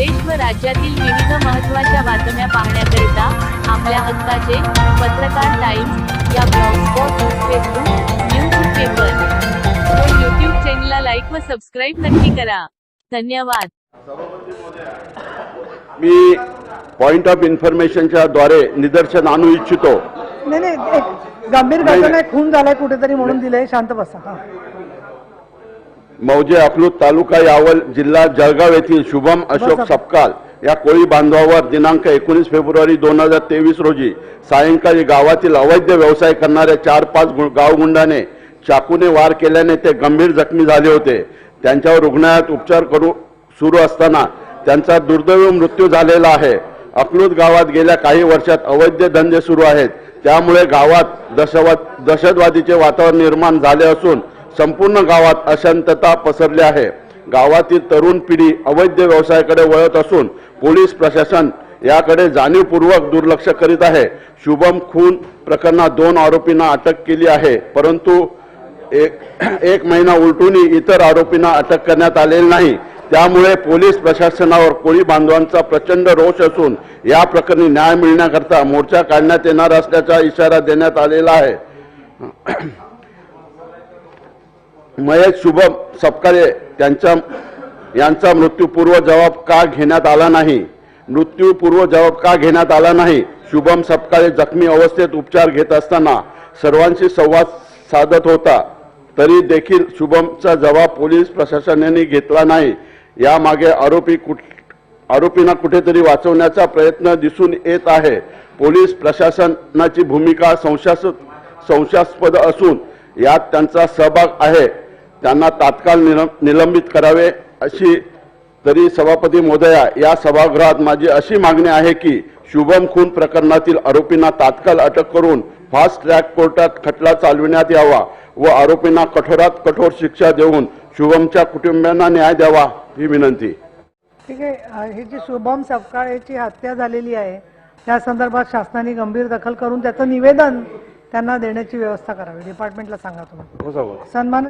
देश व राज्यातील विविध महत्त्वाच्या बातम्या पाहण्याकरिता आपल्या हक्काचे पत्रकार टाइम्स या ब्लॉगस्पॉट फेसबुक न्यूज पेपर व यूट्यूब चॅनलला लाईक व सबस्क्राईब नक्की करा. धन्यवाद. मी पॉइंट ऑफ इन्फॉर्मेशनच्या द्वारे निदर्शन आणू इच्छितो. नाही नाही एक गंभीर घटना खून झालाय कुठेतरी म्हणून दिलंय. शांत बसा. हा. मौजे अकलूज तालुका यावल जिल्हा जळगाव येथील शुभम अशोक. सपकाल या कोळी बांधवावर दिनांक एकोणीस फेब्रुवारी दोन हजार तेवीस रोजी सायंकाळी गावातील अवैध व्यवसाय करणाऱ्या चार पाच गु- गावगुंडाने चाकूने वार केल्याने ते गंभीर जखमी झाले होते. त्यांच्यावर रुग्णालयात उपचार करू सुरू असताना त्यांचा दुर्दैवी मृत्यू झालेला आहे. अकलूज गावात गेल्या काही वर्षात अवैध धंदे सुरू आहेत. त्यामुळे गावात दहशतवाद दहशतवादीचे वातावरण निर्माण झाले असून संपूर्ण गावात अशांतता पसरली आहे. गावातील तरुण पिढी अवैध व्यवसायाकडे वळत असून पोलीस प्रशासन याकडे जाणीवपूर्वक दुर्लक्ष करीत आहे. शुभम खून प्रकरणात दोन आरोपींना अटक केली आहे. परंतु एक एक महिना उलटूनही इतर आरोपींना अटक करण्यात आलेली नाही. त्यामुळे पोलीस प्रशासनावर कोळी बांधवांचा प्रचंड रोष असून या प्रकरणी न्याय मिळण्याकरता मोर्चा काढण्यात येणार असल्याचा इशारा देण्यात आलेला आहे. महेश शुभम सपकाळे त्यांच्या यांचा मृत्यूपूर्व जबाब का घेण्यात आला नाही? मृत्यूपूर्व जबाब का घेण्यात आला नाही? शुभम सपकाळे जखमी अवस्थेत उपचार घेत असताना सर्वांशी संवाद साधत होता. तरी देखील शुभमचा जबाब पोलीस प्रशासनाने घेतला नाही. यामागे आरोपी कुठ आरोपींना कुठेतरी वाचवण्याचा प्रयत्न दिसून येत आहे. पोलीस प्रशासनाची भूमिका संशयास संशयास्पद असून यात त्यांचा सहभाग आहे. त्यांना तात्काळ निलं- निलंबित करावे अशी तरी सभापती मोदया या सभागृहात माझी अशी मागणी आहे की शुभम खून प्रकरणातील आरोपींना तात्काळ अटक करून फास्ट ट्रॅक कोर्टात खटला चालविण्यात यावा व आरोपींना कठोरात कठोर शिक्षा देऊन शुभमच्या कुटुंबियांना न्याय द्यावा ही विनंती. ठीक आहे. ही जी शुभम सपकाळेची हत्या झालेली आहे त्या संदर्भात शासनाने गंभीर दखल करून त्याचं निवेदन त्यांना देण्याची व्यवस्था करावी. डिपार्टमेंटला सांगा तुम्ही. सन्मान